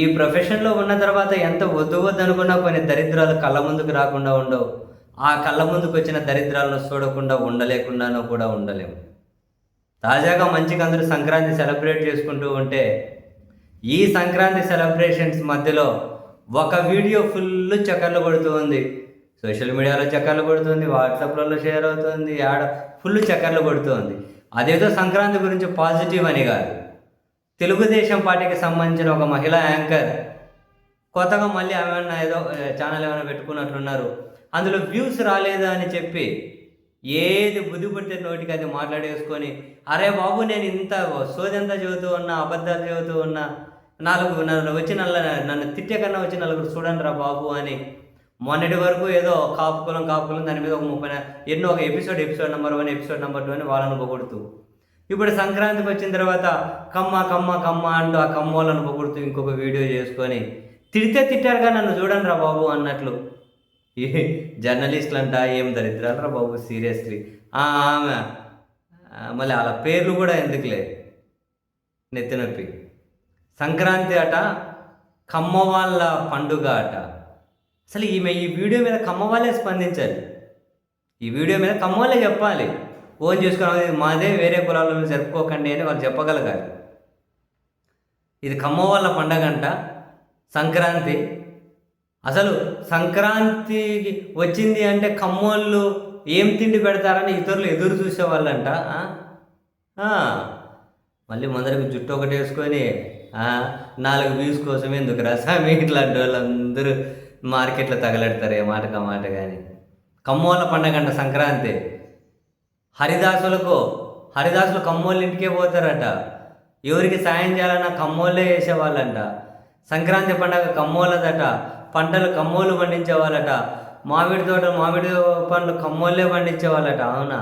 ఈ ప్రొఫెషన్లో ఉన్న తర్వాత ఎంత వద్దు వద్దనుకున్నా కొన్ని దరిద్రాలు కళ్ళ ముందుకు రాకుండా ఉండవు. ఆ కళ్ళ ముందుకు వచ్చిన దరిద్రాలను చూడకుండా ఉండలేకుండానో కూడా ఉండలేము. తాజాగా మంచిగా అందరూ సంక్రాంతి సెలబ్రేట్ చేసుకుంటూ ఉంటే ఈ సంక్రాంతి సెలబ్రేషన్స్ మధ్యలో ఒక వీడియో ఫుల్ చక్కర్లు కొడుతూ ఉంది. సోషల్ మీడియాలో చక్కర్లు కొడుతుంది వాట్సాప్లలో షేర్ అవుతుంది ఆడ ఫుల్ చక్కర్లు కొడుతుంది అదేదో సంక్రాంతి గురించి పాజిటివ్ అని కాదు. తెలుగుదేశం పార్టీకి సంబంధించిన ఒక మహిళా యాంకర్. కొత్తగా మళ్ళీ ఏమైనా ఏదో ఛానల్ ఏమైనా పెట్టుకున్నట్లున్నారు. అందులో వ్యూస్ రాలేదు అని చెప్పి ఏది బుద్ధి నోటికి అది మాట్లాడేసుకొని అరే బాబు నేను ఇంత సోదంతా చదువుతూ ఉన్నా అబద్ధాలు చదువుతూ ఉన్నా నాలుగు నన్ను వచ్చి నల్ల నన్ను తిట్టే కన్నా వచ్చి నలుగురు చూడండి రా బాబు అని మొన్నటి వరకు ఏదో కాపుకులం కాపుకులం దాని మీద ఒక ముప్పై ఎన్నో ఒక episode episode number one episode number two అని వాళ్ళని పొగుడుతూ ఇప్పుడు సంక్రాంతికి వచ్చిన తర్వాత కమ్మ కమ్మ కమ్మ అంటూ ఆ కమ్మోళ్ళను పొగుడుతూ ఇంకొక వీడియో చేసుకొని తిడితే తిట్టారుగా నన్ను చూడండి రా బాబు అన్నట్లు. ఏ జర్నలిస్టులు అంట ఏం దరిద్రాలు రా బాబు సీరియస్లీ. ఆమె మళ్ళీ వాళ్ళ పేర్లు కూడా ఎందుకులే? నెత్తినొప్పి సంక్రాంతి అట కమ్మ వాళ్ళ పండుగ అట. అసలు ఈమె ఈ వీడియో మీద కమ్మ వాళ్ళే స్పందించాలి. ఈ వీడియో మీద కమ్మ వాళ్ళే చెప్పాలి. ఫోన్ చేసుకుని మాదే వేరే కులాలను జరుపుకోకండి అని వాళ్ళు చెప్పగలగాలి. ఇది కమ్మ వాళ్ళ పండగ అంట సంక్రాంతి. అసలు సంక్రాంతికి వచ్చింది అంటే కమ్మోళ్ళు ఏం తిండి పెడతారని ఇతరులు ఎదురు చూసేవాళ్ళంట మళ్ళీ ముందరికి జుట్టు ఒకటి వేసుకొని నాలుగు వ్యూస్ కోసం ఎందుకు రసామి ఇట్లాంటి వాళ్ళందరూ మార్కెట్లో తగలెడతారు ఏ మాటగా మాట కానీ. కమ్మోళ్ళ పండగ అంట సంక్రాంతి. హరిదాసులకు హరిదాసులు కమ్మోళ్ళ ఇంటికే పోతారట. ఎవరికి సాయం చేయాలన్నా కమ్మోళ్ళే వేసేవాళ్ళంట సంక్రాంతి పండగ కమ్మోళ్ళదట పంటలు కమ్మోళ్ళు పండించేవాళ్ళట. మామిడి తోట మామిడి పండ్లు కమ్మోళ్ళే పండించేవాళ్ళట. అవునా?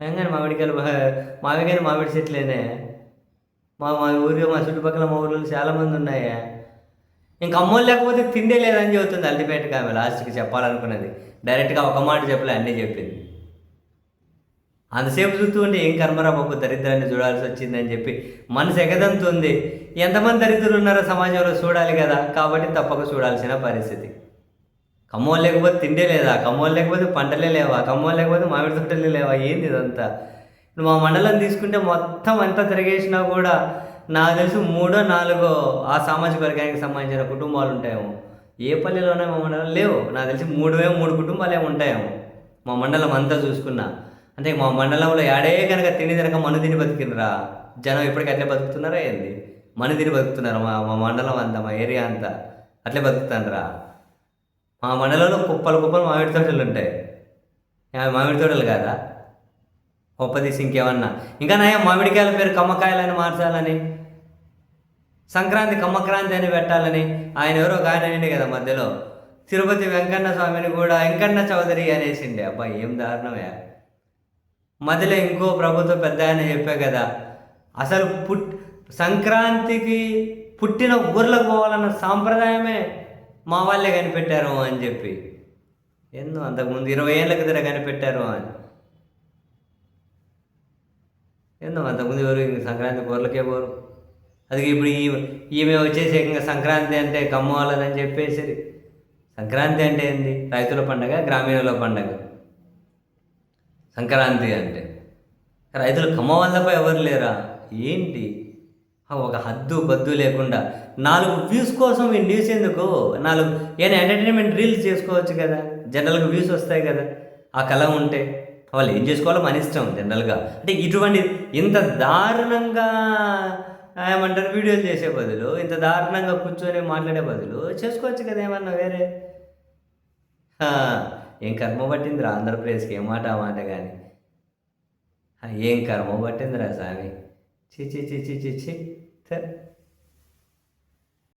కానీ మామిడికాయలు మామిడికాయలు మామిడి చెట్లేనే. మా మా ఊరిలో మా చుట్టుపక్కల మా ఊర్లో చాలామంది ఉన్నాయే. ఇంక అమ్మోళ్ళు లేకపోతే తిండే లేదని చెబుతుంది అల్టిమేట్గా ఆమె లాస్ట్కి చెప్పాలనుకున్నది. డైరెక్ట్గా ఒక మాట చెప్పలే అన్నీ చెప్పింది. అంతసేపు చూస్తూ ఉంటే ఏం కర్మరా బాబు దరిద్రాన్ని చూడాల్సి వచ్చిందని చెప్పి మనసు ఎగదంతుంది. ఎంతమంది దరిద్రులు ఉన్నారో సమాజంలో చూడాలి కదా. కాబట్టి తప్పక చూడాల్సిన పరిస్థితి. కమ్మోలు లేకపోతే తిండే లేదా? కమ్మోలు లేకపోతే పంటలే లేవా? కమ్మోలు లేకపోతే మామిడి తోటలే లేవా? ఏంది ఇదంతా? ఇప్పుడు మా మండలం తీసుకుంటే మొత్తం అంతా తిరిగేసినా కూడా నాకు తెలిసి మూడో నాలుగో ఆ సామాజిక వర్గానికి సంబంధించిన కుటుంబాలు ఉంటాయేమో. ఏ పల్లెలోనే మా మండలం లేవు. నాకు తెలిసి మూడువే మూడు కుటుంబాలు ఏమో ఉంటాయేమో. మా మండలం అంతా చూసుకున్నా. అంటే మా మండలంలో ఏడే కనుక తిని తినక మను తిని బతికినరా జనం ఇప్పటికీ అట్లే బతుకుతున్నారా ఏంది? మను తిని బతుకుతున్నారు మా మా మండలం అంతా మా ఏరియా అంతా? అట్లే బతుకుతానరా మా మండలంలో కుప్పలు కుప్పలు మామిడి తోటలు ఉంటాయి. మామిడి తోటలు కాదా? ఒప్పదీసి ఇంకేమన్నా? ఇంకా నయం మామిడికాయల పేరు కమ్మకాయలని మార్చాలని? సంక్రాంతి కమ్మక్రాంతి అని పెట్టాలని? ఆయన ఎవరో గాయనండి ఆయన కదా మధ్యలో? తిరుపతి వెంకన్న స్వామిని కూడా వెంకన్న చౌదరి అనేసిండే. అబ్బా ఏం దారుణమే మధ్యలో ఇంకో ప్రభుత్వ పెద్ద ఆయన చెప్పా కదా అసలు పుట్ సంక్రాంతికి పుట్టిన ఊర్లకు పోవాలన్న సాంప్రదాయమే మా వాళ్ళే కనిపెట్టారు అని చెప్పి. ఎన్నో అంతకుముందు ఇరవై ఏళ్ళ కిందట కనిపెట్టారు అని. ఏందో అంతకుముందు ఎవరు ఇంక సంక్రాంతి ఊర్లకే పోరు. అది ఇప్పుడు ఈ ఈమె వచ్చేసి ఇంకా సంక్రాంతి అంటే కమ్మవాళ్ళదని చెప్పేసి సంక్రాంతి అంటే ఏంది? రైతుల పండగ గ్రామీణుల పండగ. సంక్రాంతి అంటే. రైతులు కమ్మ వాళ్ళపై ఎవరు లేరా? ఏంటి? ఒక హద్దు బద్దు లేకుండా నాలుగు వ్యూస్ కోసం ఈ న్యూస్ ఎందుకు? నాలుగు ఏమైనా ఎంటర్టైన్మెంట్ రీల్స్ చేసుకోవచ్చు కదా. జనరల్గా వ్యూస్ వస్తాయి కదా. ఆ కళ ఉంటే వాళ్ళు ఏం చేసుకోవాలో మన ఇష్టం జనరల్గా. అంటే ఇటువంటి ఇంత దారుణంగా ఏమంటారు వీడియోలు చేసే బదులు ఇంత దారుణంగా కూర్చొని మాట్లాడే బదులు చేసుకోవచ్చు కదా ఏమన్నా వేరే? ఏం కర్మ పట్టిందిరా? ఆంధ్రప్రదేశ్కి ఏ మాట మాట కానీ ఏం కర్మ పట్టిందిరా స్వామి చి చి చి చి చి చి థ.